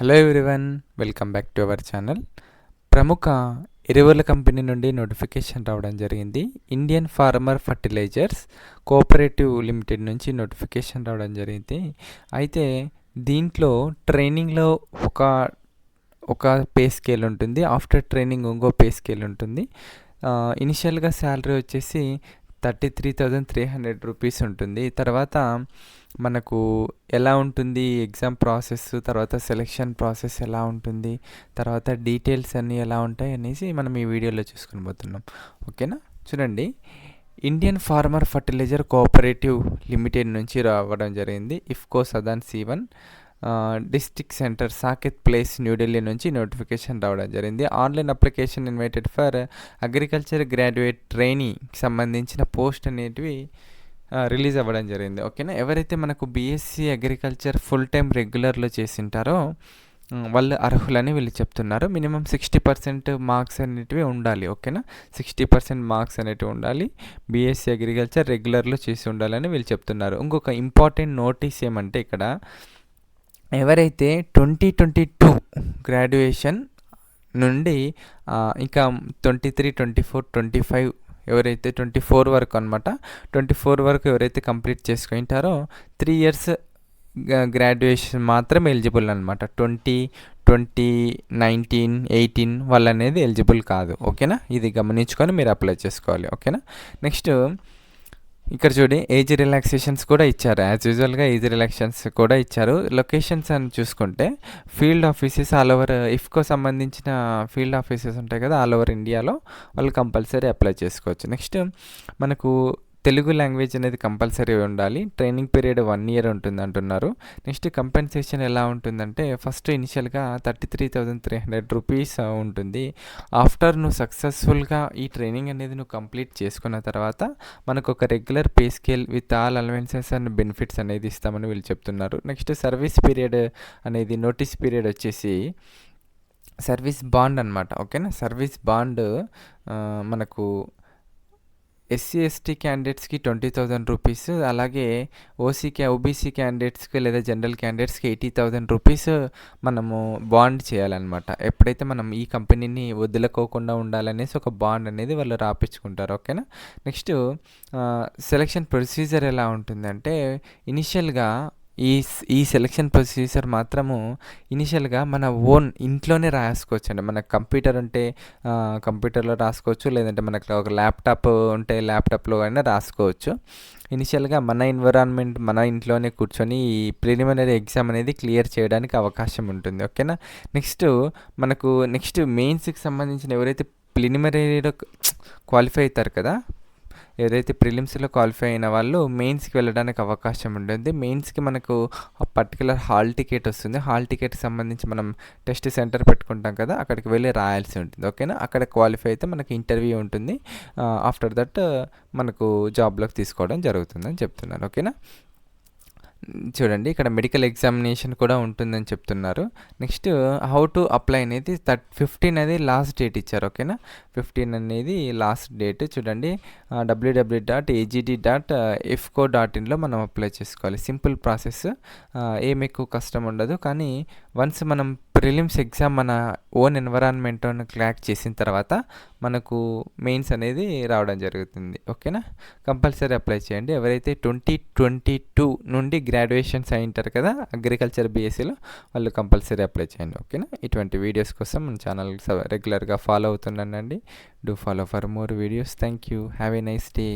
Hello everyone welcome back to our channel ప్రముఖ ఎరువుల company నుండి నోటిఫికేషన్ రావడం జరిగింది. Indian farmer fertilisers cooperative limited నుంచి నోటిఫికేషన్ రావడం జరిగింది. అయితే దీంట్లో ట్రైనింగ్లో ఒక ఒక పే స్కేల్ ఉంటుంది. ఆఫ్టర్ ట్రైనింగ్ ఇంకో పే స్కేల్ ఉంటుంది. ఇనిషియల్గా శాలరీ వచ్చేసి thirty three thousand three hundred rupees ఉంటుంది. తర్వాత మనకు ఎలా ఉంటుంది ఎగ్జామ్ ప్రాసెస్ తర్వాత సెలెక్షన్ ప్రాసెస్ ఎలా ఉంటుంది తర్వాత డీటెయిల్స్ అన్నీ ఎలా ఉంటాయి అనేసి మనం ఈ వీడియోలో చూసుకుని పోతున్నాం. ఓకేనా? చూడండి. Indian farmer fertiliser cooperative limited నుంచి రావడం జరిగింది. IFFCO Sadan C one district centre Saket place New Delhi నుంచి నోటిఫికేషన్ రావడం జరిగింది. Online application invited for agriculture graduate ట్రైనింగ్కి సంబంధించిన పోస్ట్ అనేటివి రిలీజ్ అవ్వడం జరిగింది. ఓకేనా? ఎవరైతే మనకు బీఎస్సీ అగ్రికల్చర్ ఫుల్ టైం రెగ్యులర్లో చేసింటారో వాళ్ళు అర్హులని వీళ్ళు చెప్తున్నారు. మినిమం సిక్స్టీ పర్సెంట్ మార్క్స్ అనేటివి ఉండాలి. ఓకేనా? సిక్స్టీ పర్సెంట్ మార్క్స్ అనేటివి ఉండాలి. బీఎస్సీ అగ్రికల్చర్ రెగ్యులర్లో చేసి ఉండాలని వీళ్ళు చెప్తున్నారు. ఇంకొక ఇంపార్టెంట్ నోటీస్ ఏమంటే ఇక్కడ ఎవరైతే ట్వంటీ ట్వంటీ టూ గ్రాడ్యుయేషన్ నుండి ఇంకా twenty three twenty four twenty five ఎవరైతే ట్వంటీ ఫోర్ వరకు అనమాట ట్వంటీ ఫోర్ వరకు ఎవరైతే కంప్లీట్ చేసుకుంటారో త్రీ ఇయర్స్ గ్రాడ్యుయేషన్ మాత్రం ఎలిజిబుల్ అనమాట ట్వంటీ ట్వంటీ నైన్టీన్ ఎయిటీన్ వాళ్ళు అనేది ఎలిజిబుల్ కాదు. ఓకేనా? ఇది గమనించుకొని మీరు అప్లై చేసుకోవాలి. ఓకేనా? నెక్స్ట్ ఇక్కడ చూడండి ఏజ్ రిలాక్సేషన్స్ కూడా ఇచ్చారు. యాజ్ యూజువల్గా ఏజ్ రిలాక్సేషన్స్ కూడా ఇచ్చారు. లొకేషన్స్ అని చూసుకుంటే field offices all over IFFCO సంబంధించిన ఫీల్డ్ ఆఫీసెస్ ఉంటాయి కదా ఆల్ ఓవర్ ఇండియాలో వాళ్ళు కంపల్సరీ అప్లై చేసుకోవచ్చు. నెక్స్ట్ మనకు తెలుగు లాంగ్వేజ్ అనేది కంపల్సరీ ఉండాలి. ట్రైనింగ్ పీరియడ్ వన్ ఇయర్ ఉంటుంది అంటున్నారు నెక్స్ట్ కంపెన్సేషన్ ఎలా ఉంటుందంటే ఫస్ట్ ఇనిషియల్గా thirty three thousand three hundred rupees ఉంటుంది. ఆఫ్టర్ నువ్వు సక్సెస్ఫుల్గా ఈ ట్రైనింగ్ అనేది నువ్వు కంప్లీట్ చేసుకున్న తర్వాత మనకు ఒక regular pay scale with all allowances and benefits అనేది ఇస్తామని వీళ్ళు చెప్తున్నారు. నెక్స్ట్ సర్వీస్ పీరియడ్ అనేది నోటీస్ పీరియడ్ వచ్చేసి సర్వీస్ బాండ్ అనమాట ఓకేనా? సర్వీస్ బాండ్ మనకు ఎస్సీ ఎస్టీ క్యాండిడేట్స్కి ట్వంటీ థౌజండ్ రూపీస్ అలాగే ఓసీ క్యా ఓబీసీ క్యాండిడేట్స్కి లేదా జనరల్ క్యాండిడేట్స్కి ఎయిటీ థౌజండ్ రూపీస్ మనము బాండ్ చేయాలన్నమాట. ఎప్పుడైతే మనం ఈ కంపెనీని వదులుకోకుండా ఉండాలనేసి ఒక బాండ్ అనేది వాళ్ళు రాపించుకుంటారు ఓకేనా నెక్స్ట్ సెలక్షన్ ప్రొసీజర్ ఎలా ఉంటుందంటే ఇనిషియల్గా ఈ ఈ సెలక్షన్ ప్రొసీజర్ మాత్రము ఇనిషియల్గా మన ఓన్ ఇంట్లోనే రాసుకోవచ్చు అండి మన కంప్యూటర్ ఉంటే కంప్యూటర్లో రాసుకోవచ్చు లేదంటే మనకు ఒక ల్యాప్టాప్ ఉంటే ల్యాప్టాప్లో అయినా రాసుకోవచ్చు. ఇనిషియల్గా మన ఎన్విరాన్మెంట్ మన ఇంట్లోనే కూర్చొని ఈ ప్రిలిమినరీ ఎగ్జామ్ అనేది క్లియర్ చేయడానికి అవకాశం ఉంటుంది. ఓకేనా నెక్స్ట్ మనకు నెక్స్ట్ మెయిన్స్కి సంబంధించిన ఎవరైతే ప్రిలిమినరీలో క్వాలిఫై అవుతారు కదా ఏదైతే ప్రిలిమ్స్లో క్వాలిఫై అయిన వాళ్ళు మెయిన్స్కి వెళ్ళడానికి అవకాశం ఉంటుంది. మెయిన్స్కి మనకు పర్టికులర్ హాల్ టికెట్ వస్తుంది. హాల్ టికెట్కి సంబంధించి మనం టెస్ట్ సెంటర్ పెట్టుకుంటాం కదా అక్కడికి వెళ్ళి రాయాల్సి ఉంటుంది. ఓకేనా? అక్కడ క్వాలిఫై అయితే మనకి ఇంటర్వ్యూ ఉంటుంది. ఆఫ్టర్ దట్ మనకు జాబ్లోకి తీసుకోవడం జరుగుతుందని చెప్తున్నాను ఓకేనా? చూడండి ఇక్కడ మెడికల్ ఎగ్జామినేషన్ కూడా ఉంటుందని చెప్తున్నారు. నెక్స్ట్ హౌ టు అప్లై అనేది థర్ట్ ఫిఫ్టీన్ అనేది లాస్ట్ డేట్ ఇచ్చారు ఓకేనా ఫిఫ్టీన్ అనేది లాస్ట్ డేట్ చూడండి W W dot AGD dot IFFCO dot ఇన్లో మనం అప్లై చేసుకోవాలి. సింపుల్ ప్రాసెస్ ఏం ఎక్కువ కష్టం ఉండదు కానీ వన్స్ మనం ప్రిలిమ్స్ ఎగ్జామ్ మన ఓన్ ఎన్విరాన్మెంట్ క్లాక్ చేసిన తర్వాత మనకు మెయిన్స్ అనేది రావడం జరుగుతుంది. ఓకేనా? కంపల్సరీ అప్లై చేయండి. ఎవరైతే ట్వంటీ ట్వంటీ టూ నుండి గ్రాడ్యుయేషన్స్ అయింటారు కదా అగ్రికల్చర్ బీఎస్సీలో వాళ్ళు కంపల్సరీ అప్లై చేయండి. ఓకేనా? ఇటువంటి వీడియోస్ కోసం మన ఛానల్ రెగ్యులర్గా follow అవుతున్నానండి do follow for more videos. Thank you have a nice day.